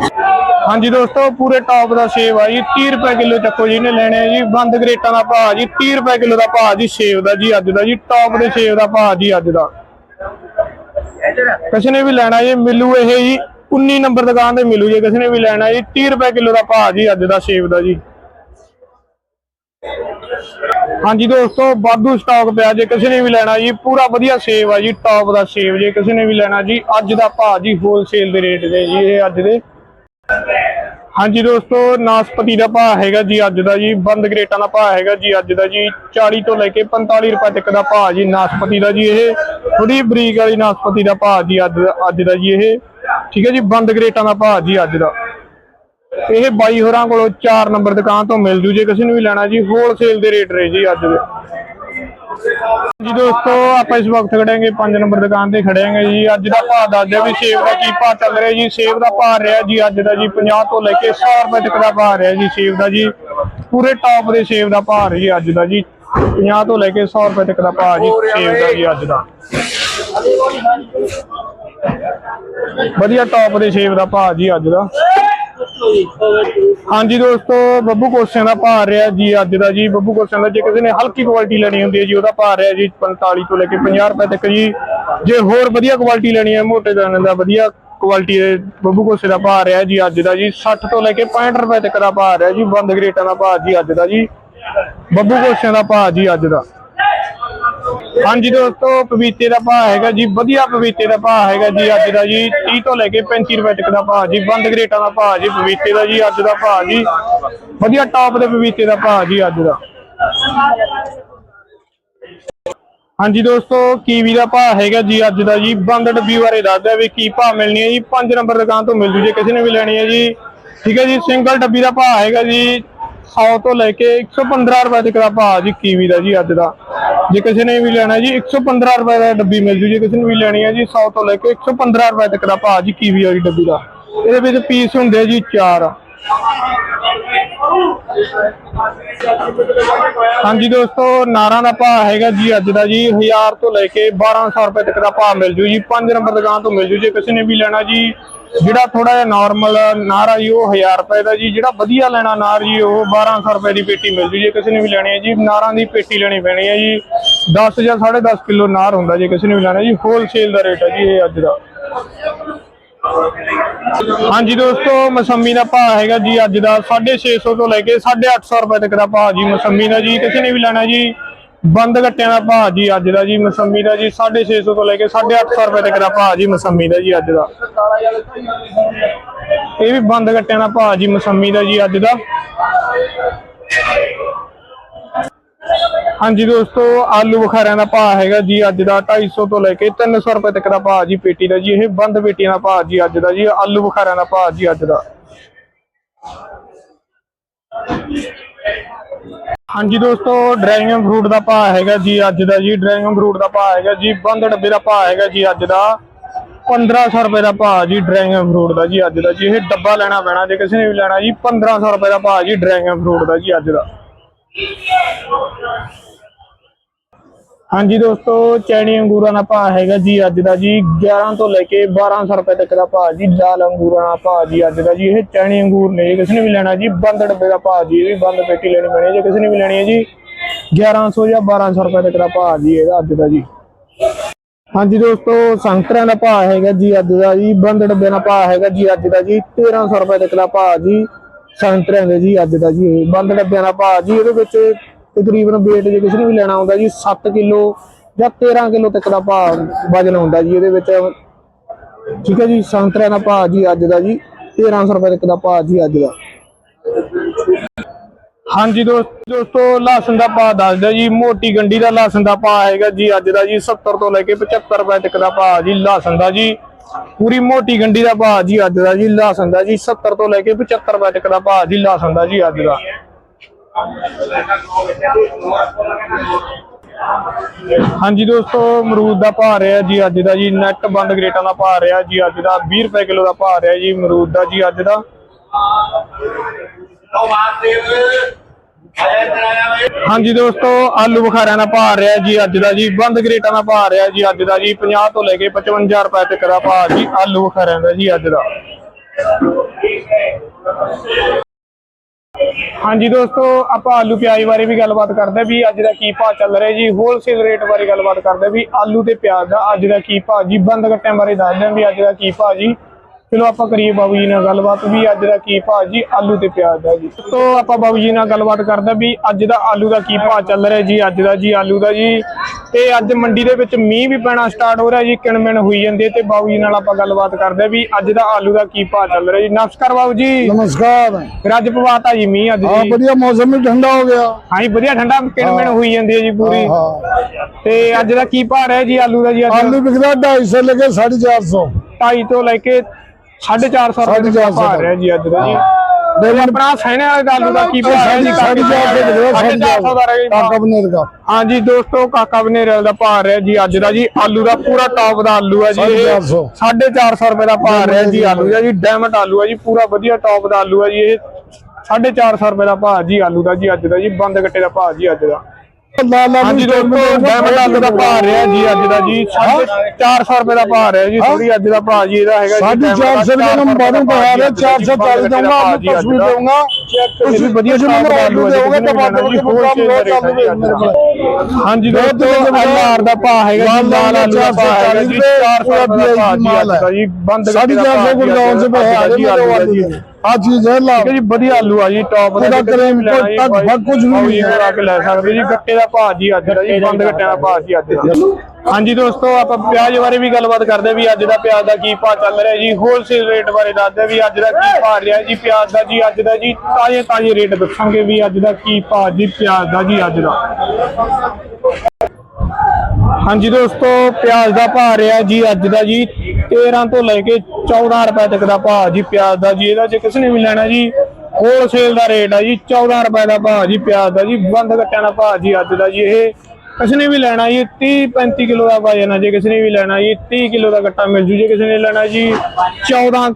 ਹਾਂਜੀ ਦੋਸਤੋ, ਪੂਰੇ ਟਾਪ ਦਾ ਸੇਬ ਆ ਜੀ 30 ਰੁਪਏ ਕਿਲੋ ਚੱਕੋ ਜੀ ਨੇ ਲੈਣੇ ਜੀ, ਬੰਦ ਗ੍ਰੇਟਾਂ ਦਾ ਭਾਅ ਜੀ 30 ਰੁਪਏ ਕਿਲੋ ਦਾ ਭਾਅ ਜੀ ਸੇਬ ਦਾ ਜੀ, ਅੱਜ ਦਾ ਜੀ ਟਾਪ ਦੇ ਸੇਬ ਦਾ ਭਾਅ ਜੀ ਅੱਜ ਦਾ। ਕਿਸੇ ਨੇ ਵੀ ਲੈਣਾ ਜੀ, ਮਿਲੂ ਇਹ ਜੀ 19 ਨੰਬਰ ਦੁਕਾਨ ਤੇ ਮਿਲੂ ਜੇ ਕਿਸੇ ਨੇ ਵੀ ਲੈਣਾ ਜੀ 30 ਰੁਪਏ ਕਿਲੋ ਦਾ ਭਾਅ ਜੀ ਅੱਜ ਦਾ ਸੇਬ ਦਾ ਜੀ। ਹਾਂਜੀ ਦੋਸਤੋ, ਵਾਧੂ ਸਟਾਕ ਪਿਆ ਜੇ, ਕਿਸੇ ਨੇ ਵੀ ਲੈਣਾ ਜੀ, ਪੂਰਾ ਵਧੀਆ ਸੇਬ ਆ ਜੀ ਟੌਪ ਦਾ ਸੇਵ ਜੇ, ਕਿਸੇ ਨੇ ਵੀ ਲੈਣਾ ਜੀ, ਅੱਜ ਦਾ ਭਾਅ ਜੀ ਹੋਲਸੇਲ ਦੇ ਰੇਟ ਦੇ ਜੀ, ਇਹ ਅੱਜ ਦੇ। ਹਾਂਜੀ ਦੋਸਤੋ, ਨਾਸਪਤੀ ਦਾ ਭਾਅ ਹੈਗਾ ਜੀ ਅੱਜ ਦਾ ਜੀ, ਬੰਦ ਗ੍ਰੇਟਾਂ ਦਾ ਭਾਅ ਹੈਗਾ ਜੀ ਅੱਜ ਦਾ ਜੀ 40 ਤੋਂ ਲੈ ਕੇ 45 ਰੁਪਏ ਤੱਕ ਦਾ ਭਾਅ ਜੀ, ਨਾਸਪਤੀ ਦਾ ਜੀ ਇਹ ਥੋੜੀ ਬਰੀਕ ਵਾਲੀ ਨਾਸਪਤੀ ਦਾ ਭਾਅ ਜੀ ਅੱਜ ਅੱਜ ਦਾ ਜੀ ਇਹ। ਠੀਕ ਹੈ ਜੀ, ਬੰਦ ਗ੍ਰੇਟਾਂ ਦਾ ਭਾਅ ਜੀ ਅੱਜ ਦਾ। ਇਹ ਬਾਈ ਹੋਰਾਂ ਕੋਲੋਂ 4 ਨੰਬਰ ਦੁਕਾਨ ਤੋਂ ਮਿਲ ਜੂ। ਜੇ ਕਿਸੇ ਨੂੰ ਵੀ ਲੈਣਾ ਜੀ ਹੋਲਸੇਲ ਦੇ ਰੇਟ ਰਹੇ ਜੀ ਅੱਜ ਦੇ। ਜੀ ਦੋਸਤੋ, ਆਪਾਂ ਇਸ ਵਕਤ ਖੜਾਂਗੇ 5 ਨੰਬਰ ਦੁਕਾਨ ਤੇ ਖੜਾਂਗੇ ਜੀ। ਅੱਜ ਦਾ ਭਾਅ ਦੱਸਦੇ ਵੀ ਸੇਬ ਦਾ ਕੀ ਭਾਅ ਚੱਲ ਰਿਹਾ ਜੀ। ਸੇਬ ਦਾ ਭਾਅ ਰਿਹਾ ਜੀ ਅੱਜ ਦਾ ਜੀ 50 ਤੋਂ ਲੈ ਕੇ 100 ਰੁਪਏ ਤੱਕ ਦਾ ਭਾਅ ਰਿਹਾ ਜੀ ਸੇਬ ਦਾ ਜੀ। ਪੂਰੇ ਟੌਪ ਦੇ ਸੇਬ ਦਾ ਭਾਅ ਰਿਹਾ ਜੀ ਅੱਜ ਦਾ ਜੀ। 50 ਤੋਂ ਲੈ ਕੇ 100 ਰੁਪਏ ਤੱਕ ਦਾ ਭਾਅ ਜੀ ਸੇਬ ਦਾ ਜੀ ਅੱਜ ਦਾ। ਵਧੀਆ ਟੌਪ ਦੇ ਸੇਬ ਦਾ ਭਾਅ ਜੀ ਅੱਜ ਦਾ। ਹਾਂਜੀ ਦੋਸਤੋ, ਬੱਬੂ ਕੋਸਿਆਂ ਦਾ ਭਾਅ ਰਿਹਾ ਜੀ ਅੱਜ ਦਾ ਜੀ। ਬੱਬੂ ਕੋਸਿਆਂ ਦਾ ਜੇ ਕਿਸੇ ਨੇ ਹਲਕੀ ਕੁਆਲਿਟੀ ਲੈਣੀ ਹੁੰਦੀ ਹੈ ਜੀ, ਉਹਦਾ ਭਾਅ ਰਿਹਾ ਜੀ 45 ਤੋਂ ਲੈ ਕੇ 50 ਰੁਪਏ ਤੱਕ ਜੀ। ਜੇ ਹੋਰ ਵਧੀਆ ਕੁਆਲਿਟੀ ਲੈਣੀ ਹੈ, ਮੋਟੇ ਦਾਣੇ ਦਾ ਵਧੀਆ ਕੁਆਲਿਟੀ ਦੇ ਬੱਬੂ ਕੋਸੇ ਦਾ ਭਾਅ ਰਿਹਾ ਜੀ ਅੱਜ ਦਾ ਜੀ। 60 ਤੋਂ ਲੈ ਕੇ 65 ਰੁਪਏ ਤੱਕ ਦਾ ਭਾਅ ਰਿਹਾ ਜੀ, ਬੰਦ ਗਰੇਟਾਂ ਦਾ ਭਾਅ ਜੀ ਅੱਜ ਦਾ ਜੀ। ਬੱਬੂ ਕੋਸਿਆਂ ਦਾ ਭਾਅ ਜੀ ਅੱਜ ਦਾ। ਹਾਂਜੀ ਦੋਸਤੋ ਪਪੀਤੇ ਦਾ ਭਾਅ ਹੈਗਾ ਜੀ, ਵਧੀਆ ਪਪੀਤੇ ਦਾ ਭਾਅ ਹੈਗਾ ਜੀ ਅੱਜ ਦਾ ਜੀ 30 ਤੋਂ ਲੈ ਕੇ 35 ਰੁਪਏ ਤੱਕ ਦਾ ਭਾਅ ਜੀ, ਬੰਦ ਗਰੇਟਾਂ ਦਾ ਭਾਅ ਜੀ ਪਪੀਤੇ ਦਾ ਜੀ, ਅੱਜ ਦਾ ਭਾਅ ਜੀ। ਵਧੀਆ ਟੌਪ ਦੇ ਪਪੀਤੇ ਦਾ ਭਾਅ ਜੀ ਅੱਜ ਦਾ। ਹਾਂਜੀ ਦੋਸਤੋ, ਕੀਵੀ ਦਾ ਭਾਅ ਹੈਗਾ ਜੀ ਅੱਜ ਦਾ ਜੀ, ਬੰਦ ਡੱਬੀ ਬਾਰੇ ਦੱਸਦਾ ਵੀ ਕੀ ਭਾਅ ਮਿਲਣੀ ਹੈ ਜੀ 5 ਨੰਬਰ ਦੁਕਾਨ ਤੋਂ ਮਿਲ ਜੂ ਜੇ ਕਿਸੇ ਨੇ ਵੀ ਲੈਣੀ ਹੈ ਜੀ। ਠੀਕ ਹੈ ਜੀ ਸਿੰਗਲ ਡੱਬੀ ਦਾ ਭਾਅ ਹੈਗਾ ਜੀ 100 ਤੋਂ ਲੈ ਕੇ 115 ਰੁਪਏ ਤੱਕ ਦਾ ਭਾਅ ਜੀ ਕੀਵੀ ਦਾ ਜੀ ਅੱਜ ਦਾ। ਜੇ ਕਿਸੇ ਨੇ ਵੀ ਲੈਣਾ ਜੀ 115 ਰੁਪਏ ਦਾ ਡੱਬੀ ਮਿਲ ਜੂ। ਜੇ ਕਿਸੇ ਨੂੰ ਵੀ ਲੈਣੀ ਹੈ ਜੀ 100 ਤੋਂ ਲੈ ਕੇ 115 ਰੁਪਏ ਤੱਕ ਦਾ ਭਾਅ ਜੀ, ਕੀਵੀ ਵਾਲੀ ਡੱਬੀ ਦਾ। ਇਹਦੇ ਵਿੱਚ ਪੀਸ ਹੁੰਦੇ ਜੀ 4 ਹਾਂਜੀ ਦੋਸਤੋ, ਨਾਰਾਂ ਦਾ ਭਾਅ ਹੈਗਾ ਜੀ ਅੱਜ ਦਾ ਜੀ 1000 ਤੋਂ ਲੈ ਕੇ 1200 ਰੁਪਏ ਤੱਕ ਦਾ ਭਾਅ ਮਿਲ ਜੂ ਜੀ 5 ਨੰਬਰ ਦੁਕਾਨ ਤੋਂ ਮਿਲ ਜੂ। ਜੇ ਕਿਸੇ ਨੇ ਵੀ ਲੈਣਾ ਜੀ ਜਿਹੜਾ ਥੋੜਾ ਜਿਹਾ ਨਾਰਮਲ ਨਾਰਾ ਜੀ, ਉਹ 1000 ਰੁਪਏ ਦਾ ਜੀ, ਜਿਹੜਾ ਵਧੀਆ ਲੈਣਾ ਨਾਰ ਜੀ, ਉਹ 1200 ਰੁਪਏ ਦੀ ਪੇਟੀ ਮਿਲ ਜੂ ਜੇ ਕਿਸੇ ਨੇ ਵੀ ਲੈਣੀ ਹੈ ਜੀ। ਨਾਰਾਂ ਦੀ ਪੇਟੀ ਲੈਣੀ ਪੈਣੀ ਹੈ ਜੀ। 10 ਜਾਂ 10.5 ਕਿਲੋ ਨਾਰ ਹੁੰਦਾ ਜੇ ਕਿਸੇ ਨੇ ਵੀ ਲੈਣਾ ਜੀ। ਹੋਲਸੇਲ ਦਾ ਰੇਟ ਹੈ ਜੀ ਇਹ ਅੱਜ ਦਾ। ਹਾਂਜੀ ਦੋਸਤੋ, ਮਸੰਮੀ ਦਾ ਭਾਅ ਹੈਗਾ ਜੀ ਅੱਜ ਦਾ। 650 ਤੋਂ ਲੈ ਕੇ 850 ਰੁਪਏ ਤੱਕ ਦਾ ਭਾਅ ਜੀ ਮਸੰਮੀ ਦਾ ਜੀ। ਕਿਸੇ ਨੇ ਵੀ ਲੈਣਾ ਜੀ ਬੰਦ ਗੱਟਿਆਂ ਦਾ ਭਾਅ ਜੀ ਅੱਜ ਦਾ ਜੀ, ਮਸੰਮੀ ਦਾ ਜੀ 650 ਤੋਂ ਲੈ ਕੇ 850 ਰੁਪਏ ਤੱਕ ਦਾ ਭਾਅ ਜੀ, ਮਸੰਮੀ ਦਾ ਜੀ ਅੱਜ ਦਾ। ਇਹ ਵੀ ਬੰਦ ਗੱਟਿਆਂ ਦਾ ਭਾਅ ਜੀ, ਮਸੰਮੀ ਦਾ ਜੀ ਅੱਜ ਦਾ। ਹਾਂਜੀ ਦੋਸਤੋ, ਆਲੂ ਬੁਖਾਰਿਆਂ ਦਾ ਭਾਅ ਹੈਗਾ ਜੀ ਅੱਜ ਦਾ 250 ਤੋਂ ਲੈ ਕੇ 300 ਰੁਪਏ ਤੱਕ ਦਾ ਭਾਅ ਜੀ, ਪੇਟੀ ਦਾ ਜੀ, ਇਹ ਬੰਦ ਪੇਟੀਆਂ ਦਾ ਭਾਅ ਜੀ ਅੱਜ ਦਾ ਜੀ, ਆਲੂ ਬੁਖਾਰਿਆਂ ਦਾ ਭਾਅ ਜੀ ਅੱਜ ਦਾ। ਹਾਂਜੀ ਦੋਸਤੋ ਡਰੈਗਨ ਫਰੂਟ ਦਾ ਭਾਅ ਹੈਗਾ ਜੀ ਅੱਜ ਦਾ ਜੀ ਡਰੈਗਨ ਫਰੂਟ ਦਾ ਭਾਅ ਹੈਗਾ ਜੀ ਬੰਦ ਡੱਬੇ ਦਾ ਭਾਅ ਹੈਗਾ ਜੀ ਅੱਜ ਦਾ। 1500 ਰੁਪਏ ਦਾ ਭਾਅ ਜੀ ਡਰੈਗਨ ਫਰੂਟ ਦਾ ਜੀ ਅੱਜ ਦਾ ਜੀ, ਇਹ ਡੱਬਾ ਲੈਣਾ ਪੈਣਾ, ਜੇ ਕਿਸੇ ਨੇ ਵੀ ਲੈਣਾ ਜੀ 1500 ਰੁਪਏ ਦਾ ਭਾਅ ਜੀ ਡਰੈਗਨ ਫਰੂਟ ਦਾ ਜੀ ਅੱਜ ਦਾ। ਹਾਂਜੀ ਦੋਸਤੋ ਚੈਣੀ ਅੰਗੂਰਾਂ ਦਾ ਭਾਅ ਹੈਗਾ ਜੀ ਅੱਜ ਦਾ ਜੀ 11 ਤੋਂ ਲੈ ਕੇ 1200 ਰੁਪਏ ਤੱਕ ਦਾ ਭਾਅ ਜੀ ਲਾਲ ਅੰਗੂਰਾਂ ਦਾ ਭਾਅ ਜੀ ਅੱਜ ਦਾ ਜੀ, ਇਹ ਚੈਣੀ ਅੰਗੂਰ ਨੇ ਕਿਸੇ ਨੇ ਵੀ ਲੈਣਾ ਜੀ, ਬੰਦ ਡੱਬੇ ਦਾ ਭਾਅ ਜੀ, ਇਹ ਵੀ ਬੰਦ ਪੇਟੀ ਲੈਣੀ ਪੈਣੀ ਜੇ ਕਿਸੇ ਨੇ ਵੀ ਲੈਣੀ ਹੈ ਜੀ 1100 ਜਾਂ 1200 ਰੁਪਏ ਤੱਕ ਦਾ ਭਾਅ ਜੀ ਇਹਦਾ ਅੱਜ ਦਾ ਜੀ। ਹਾਂਜੀ ਦੋਸਤੋ, ਸੰਤਰਿਆਂ ਦਾ ਭਾਅ ਹੈਗਾ ਜੀ ਅੱਜ ਦਾ ਜੀ, ਬੰਦ ਡੱਬੇ ਦਾ ਭਾਅ ਹੈਗਾ ਜੀ ਅੱਜ ਦਾ ਜੀ 1300 ਰੁਪਏ ਤੱਕ ਦਾ ਭਾਅ ਜੀ, ਸੰਤਰਿਆਂ ਦੇ ਜੀ ਅੱਜ ਦਾ ਜੀ ਬੰਦ ਡੱਬਿਆਂ ਦਾ ਭਾਅ ਜੀ, ਇਹਦੇ ਵਿੱਚ ਤਕਰੀਬਨ weight ਜੇ ਕਿਸੇ ਨੇ ਵੀ ਲੈਣਾ ਹੁੰਦਾ ਜੀ 7 ਕਿਲੋ ਜਾਂ 13 ਕਿਲੋ ਤੱਕ ਦਾ ਭਾਅ ਵਜਨ ਹੁੰਦਾ ਜੀ ਇਹਦੇ ਵਿੱਚ। ਠੀਕ ਹੈ ਜੀ, ਸੰਤਰਿਆਂ ਦਾ ਭਾਅ ਜੀ ਅੱਜ ਦਾ ਜੀ 1300 ਰੁਪਏ ਤੱਕ ਦਾ ਭਾਅ ਜੀ ਅੱਜ ਦਾ। ਹਾਂਜੀ ਦੋਸਤੋ, ਲਸਣ ਦਾ ਭਾਅ ਦੱਸ ਦਿਓ ਜੀ, ਮੋਟੀ ਗੰਡੀ ਦਾ ਲਸਣ ਦਾ ਭਾਅ ਹੈਗਾ ਜੀ ਅੱਜ ਦਾ ਜੀ 70 ਤੋਂ ਲੈ ਕੇ 75 ਰੁਪਏ ਤੱਕ ਦਾ ਭਾਅ ਜੀ, ਲਸਣ ਦਾ ਜੀ। ਪੂਰੀ ਮੋਟੀ ਗੰਡੀ ਦਾ ਭਾਅ ਜੀ ਅੱਜ ਦਾ ਜੀ, ਲਸਣ ਦਾ ਜੀ 70 ਤੋਂ ਲੈ ਕੇ 75 ਰੁਪਏ ਤੱਕ ਦਾ ਭਾਅ ਜੀ, ਲਸਣ ਦਾ ਜੀ ਅੱਜ ਦਾ। ਹਾਂਜੀ ਦੋਸਤੋ, ਅਮਰੂਦ ਦਾ ਭਾਅ ਰਿਹਾ ਜੀ ਅੱਜ ਦਾ ਜੀ ਨੈਟ ਬੰਦ ਗਰੇਟਾਂ ਦਾ ਭਾਅ ਰਿਹਾ ਜੀ, ਅੱਜ ਦਾ 20 ਰੁਪਏ ਕਿਲੋ ਦਾ ਭਾਅ ਰਿਹਾ ਜੀ, ਅਮਰੂਦ ਦਾ ਜੀ ਅੱਜ ਦਾ। ਹਾਂਜੀ ਦੋਸਤੋ, ਆਲੂ ਬੁਖਾਰਿਆਂ ਦਾ ਭਾਅ ਰਿਹਾ ਜੀ, ਅੱਜ ਦਾ ਜੀ, ਬੰਦ ਗਰੇਟਾਂ ਦਾ ਭਾਅ ਰਿਹਾ ਜੀ, ਅੱਜ ਦਾ ਜੀ 50 ਤੋਂ ਲੈ ਕੇ 55 ਰੁਪਏ ਤੱਕ ਦਾ ਭਾਅ ਜੀ, ਆਲੂ ਬੁਖਾਰਿਆਂ ਦਾ ਜੀ ਅੱਜ ਦਾ। ਹਾਂਜੀ ਦੋਸਤੋ, ਆਪਾਂ ਆਲੂ ਪਿਆਜ਼ ਬਾਰੇ ਵੀ ਗੱਲਬਾਤ ਕਰਦੇ ਵੀ ਅੱਜ ਦਾ ਕੀ ਭਾਅ ਚੱਲ ਰਿਹਾ ਜੀ ਹੋਲਸੇਲ ਰੇਟ ਬਾਰੇ ਗੱਲਬਾਤ ਕਰਦੇ ਵੀ ਆਲੂ ਤੇ ਪਿਆਜ਼ ਦਾ ਅੱਜ ਦਾ ਕੀ ਭਾਅ ਜੀ, ਬੰਦ ਗੱਟਿਆਂ ਬਾਰੇ ਦੱਸਦੇ ਹਾਂ ਵੀ ਅੱਜ ਦਾ ਕੀ ਭਾਅ ਜੀ। ਚਲੋ ਆਪਾਂ ਕਰੀਏ ਬਾਬੂ ਜੀ ਨਾਲ ਗੱਲਬਾਤ ਵੀ ਅੱਜ ਦਾ ਕੀ ਭਾਅ ਜੀ, ਆਲੂ ਤੇ ਪਿਆਜ਼ ਦਾ ਜੀ। ਤੋਂ ਆਪਾਂ ਬਾਬੂ ਜੀ ਨਾਲ ਗੱਲਬਾਤ ਕਰਦੇ ਵੀ ਅੱਜ ਦਾ ਆਲੂ ਦਾ ਕੀ ਭਾਅ ਚੱਲ ਰਿਹਾ ਜੀ, ਅੱਜ ਦਾ ਜੀ, ਆਲੂ ਦਾ ਜੀ। ਤੇ ਅੱਜ ਮੰਡੀ ਦੇ ਵਿੱਚ ਮੀਂਹ ਵੀ ਪੈਣਾ ਸਟਾਰਟ ਹੋ ਰਿਹਾ ਜੀ ਕਿਣਮਿਣ ਹੋਈ ਜਾਂਦੀ ਹੈ ਤੇ ਬਾਬੂ ਜੀ ਨਾਲ ਆਪਾਂ ਗੱਲਬਾਤ ਕਰਦੇ ਹਾਂ ਵੀ ਅੱਜ ਦਾ ਆਲੂ ਦਾ ਕੀ ਭਾਅ ਚੱਲ ਰਿਹਾ ਜੀ। ਨਮਸਕਾਰ ਬਾਬੂ ਜੀ। ਨਮਸਕਾਰ। ਫਿਰ ਅੱਜ ਪਵਾਤਾ ਜੀ ਮੀਂਹ ਅੱਜ ਹਾਂ ਜੀ। ਵਧੀਆ ਮੌਸਮ ਵੀ ਠੰਡਾ ਹੋ ਗਿਆ। ਹਾਂਜੀ ਵਧੀਆ ਠੰਡਾ ਕਿਣਮਿਣ ਹੋਈ ਜਾਂਦੀ ਹੈ ਜੀ ਪੂਰੀ। ਹਾਂ ਤੇ ਅੱਜ ਦਾ ਕੀ ਭਾਅ ਰਿਹਾ ਜੀ ਆਲੂ ਦਾ ਜੀ ਅੱਜ? ਆਲੂ ਵਿਕਦਾ 250 ਲੈ ਕੇ 450 2.5 ਤੋਂ ਲੈ ਕੇ 450 ਰੁਪਏ ਦਾ 450 ਭਾਅ ਰਿਹਾ ਜੀ ਅੱਜ ਦਾ ਜੀ। ਆਪਣਾ ਵਾਲੇ ਦਾ ਕੀ ਦੇ ਦਿਓ, ਕਾਕਾ ਦਾ ਹਾਂਜੀ ਦੋਸਤੋ ਕਾਕਾ ਬਨੇਰੇ ਦਾ ਭਾਅ ਰਿਹਾ ਜੀ ਅੱਜ ਦਾ ਜੀ ਆਲੂ ਦਾ ਪੂਰਾ ਟੌਪ ਦਾ ਆਲੂ ਹੈ ਜੀ ਇਹ 450 450 ਰੁਪਏ ਦਾ ਭਾਅ ਰਿਹਾ ਜੀ ਆਲੂ ਦਾ ਜੀ ਡਾਇਮੰਡ ਆਲੂ ਹੈ ਜੀ ਪੂਰਾ ਵਧੀਆ ਟੌਪ ਦਾ ਆਲੂ ਹੈ ਜੀ ਇਹ 450 ਰੁਪਏ ਦਾ ਭਾਅ ਜੀ ਆਲੂ ਦਾ ਜੀ ਅੱਜ ਦਾ ਜੀ ਬੰਦ ਗੱਟੇ ਦਾ ਭਾਅ ਜੀ ਅੱਜ ਦਾ ਹਾਂਜੀ ਦੋਸਤੋ ਡਾਇਮੰਡ ਆਲੂ ਦਾ ਭਾਅ ਰਿਹਾ ਜੀ ਅੱਜ ਦਾ ਜੀ। 450 ਰੁਪਏ ਦਾ ਭਾਅ ਰਿਹਾ ਜੀ ਥੋੜੀ ਅੱਜ ਦਾ ਭਾਅ ਜੀ ਇਹਦਾ ਹੈਗਾ ਸਾਢੇ ਚਾਰ ਸੌ ਰੁਪਏ ਨੂੰ ਬਾਦੋਂ ਪਾ ਰਿਹਾ 440 ਦਊਂਗਾ ਆਪਨੂੰ ਤਸਵੀਰ ਦਊਂਗਾ। ਤੁਸੀਂ ਵਧੀਆ ਸ਼ਾਪ ਦਾ ਆਲੂ ਦੇਓਗੇ ਤਾਂ ਬਾਅਦ ਵਿੱਚ ਪ੍ਰੋਗਰਾਮ ਬਹੁਤ ਚੱਲ ਰਿਹਾ ਮੇਰੇ ਕੋਲ ਹਾਂਜੀ ਦੋਸਤੋ ਅਨਾਰ ਦਾ ਭਾਅ ਹੈਗਾ ਜੀ ਲਾਲ ਆਲੂ ਦਾ ਭਾਅ ਹੈਗਾ ਜੀ 400 ਰੁਪਏ ਦਾ ਭਾਅ ਜੀ ਅੱਜ ਦਾ ਜੀ ਬੰਦ ਸਾਢੇ ਚਾਰ ਸੌ ਗੁਰਗਾਉਂ ਸੇ ਪਏ ਆ ਜੀ ਆਲੂ ਦਾ ਜੀ। ਆ ਚੀਜ਼ ਹੈ ਲਾ। ਠੀਕ ਹੈ ਜੀ ਵਧੀਆ ਆਲੂ ਆ ਜੀ ਟੌਪ ਦਾ ਜੀ, ਕਰੀਮ ਜੀ, ਤੱਕ ਫ਼ਰਕ ਕੁਝ ਵੀ ਨਹੀਂ ਹੈ। ਆ ਕੇ ਲੈ ਸਕਦੇ ਜੀ ਗੱਟੇ ਦਾ ਭਾਅ ਜੀ ਅੱਜ ਦਾ ਜੀ ਬੰਦ ਗੱਟਿਆਂ ਦਾ ਭਾਅ ਜੀ ਅੱਜ ਦਾ। ਹਾਂਜੀ ਦੋਸਤੋ ਆਪਾਂ ਪਿਆਜ਼ ਬਾਰੇ ਵੀ ਗੱਲਬਾਤ ਕਰਦੇ ਵੀ ਅੱਜ ਦਾ ਪਿਆਜ਼ ਦਾ ਕੀ ਭਾਅ ਚੱਲ ਰਿਹਾ ਜੀ ਹੋਲਸੇਲ ਰੇਟ ਬਾਰੇ ਦੱਸਦੇ ਵੀ ਅੱਜ ਦਾ ਕੀ ਭਾਅ ਰਿਹਾ ਜੀ ਪਿਆਜ਼ ਦਾ ਜੀ ਅੱਜ ਦਾ ਜੀ ਤਾਜ਼ੇ ਤਾਜ਼ੇ ਰੇਟ ਦੱਸਾਂਗੇ ਵੀ ਅੱਜ ਦਾ ਕੀ ਭਾਅ ਜੀ ਪਿਆਜ਼ ਦਾ ਜੀ ਅੱਜ ਦਾ। ਹਾਂਜੀ ਦੋਸਤੋ, ਪਿਆਜ਼ ਦਾ ਭਾਅ ਰਿਹਾ ਜੀ ਅੱਜ ਦਾ ਜੀ। 13 ਤੋਂ ਲੈ ਕੇ 14 ਰੁਪਏ ਤੱਕ ਦਾ ਭਾਅ ਜੀ ਪਿਆਜ਼ ਦਾ ਜੀ। ਇਹਦਾ ਜੇ ਕਿਸੇ ਨੇ ਵੀ ਲੈਣਾ ਜੀ ਹੋਲਸੇਲ ਦਾ ਰੇਟ ਹੈ ਜੀ 14 ਰੁਪਏ ਦਾ ਭਾਅ ਜੀ ਪਿਆਜ਼ ਦਾ ਜੀ। ਬੰਦ ਕੱਟਿਆਂ ਦਾ ਭਾਅ ਜੀ ਅੱਜ ਦਾ ਜੀ। ਇਹ ਕਿਸੇ ਨੇ ਵੀ ਲੈਣਾ ਜੀ 30 35 ਕਿਲੋ ਦਾ ਵਜਨ ਹੈ ਜੇ ਕਿਸੇ ਨੇ ਵੀ ਲੈਣਾ ਜੀ 30 ਕਿਲੋ ਦਾ ਕੱਟਾ ਮਿਲ ਜੂ। ਜੇ ਕਿਸੇ ਨੇ ਲੈਣਾ ਜੀ 14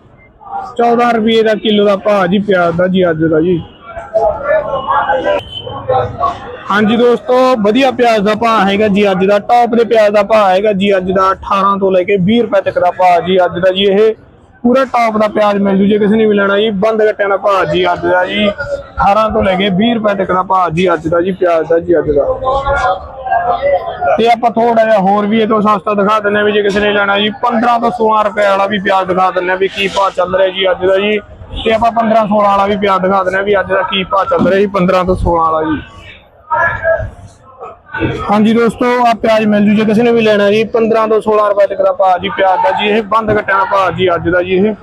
14 ਰੁਪਏ ਦਾ ਕਿਲੋ ਦਾ ਭਾਅ ਜੀ ਪਿਆਜ਼ ਦਾ ਜੀ ਅੱਜ ਦਾ ਜੀ। ਹਾਂਜੀ ਦੋਸਤੋ, ਵਧੀਆ ਪਿਆਜ਼ ਦਾ ਭਾਅ ਹੈਗਾ ਜੀ ਅੱਜ ਦਾ ਟੌਪ ਦੇ ਪਿਆਜ਼ ਦਾ ਭਾਅ ਹੈਗਾ ਜੀ ਅੱਜ ਦਾ 18 ਤੋਂ ਲੈ ਕੇ 20 ਰੁਪਏ ਤੱਕ ਦਾ ਭਾਅ ਜੀ ਅੱਜ ਦਾ ਜੀ ਇਹ ਪੂਰਾ ਟੌਪ ਦਾ ਪਿਆਜ਼ ਮਿਲ ਜੂ, ਜੇ ਕਿਸੇ ਨੇ ਵੀ ਲੈਣਾ ਜੀ, ਬੰਦ ਗੱਟਿਆਂ ਦਾ ਭਾਅ ਜੀ ਅੱਜ ਦਾ ਜੀ 18 ਤੋਂ ਲੈ ਕੇ 20 ਰੁਪਏ ਤੱਕ ਦਾ ਭਾਅ ਜੀ ਅੱਜ ਦਾ ਜੀ, ਪਿਆਜ਼ ਦਾ ਜੀ ਅੱਜ ਦਾ। ਤੇ ਆਪਾਂ ਥੋੜਾ ਜਿਹਾ ਹੋਰ ਵੀ ਇਹ ਤੋਂ ਸਸਤਾ ਦਿਖਾ ਦਿੰਨੇ ਵੀ ਜੇ ਕਿਸੇ ਨੇ ਲੈਣਾ ਜੀ 15 ਤੋਂ 16 ਰੁਪਏ ਵਾਲਾ ਵੀ ਪਿਆਜ਼ ਦਿਖਾ ਦਿੰਨੇ ਵੀ ਕੀ ਭਾਅ ਚੱਲ ਰਿਹਾ ਜੀ ਅੱਜ ਦਾ ਜੀ। ਤੇ ਆਪਾਂ 15 16 ਵਾਲਾ ਵੀ ਪਿਆਜ਼ ਦਿਖਾ ਦਿੰਨੇ ਵੀ ਅੱਜ ਦਾ ਕੀ ਭਾਅ ਚੱਲ ਰਿਹਾ ਜੀ 15 ਤੋਂ 16 ਵਾਲਾ ਜੀ। ਹਾਂਜੀ ਦੋਸਤੋ ਆ ਪਿਆਜ਼ ਮਿਲ ਜੂ, ਜੇ ਕਿਸੇ ਨੇ ਵੀ ਲੈਣਾ ਜੀ 15 ਤੋਂ 16 ਰੁਪਏ ਤੱਕ ਦਾ ਭਾਅ ਜੀ, ਪਿਆਜ਼ ਦਾ ਜੀ, ਇਹ ਬੰਦ ਘਟਿਆ ਭਾਅ ਜੀ ਅੱਜ ਦਾ ਜੀ ਇਹ।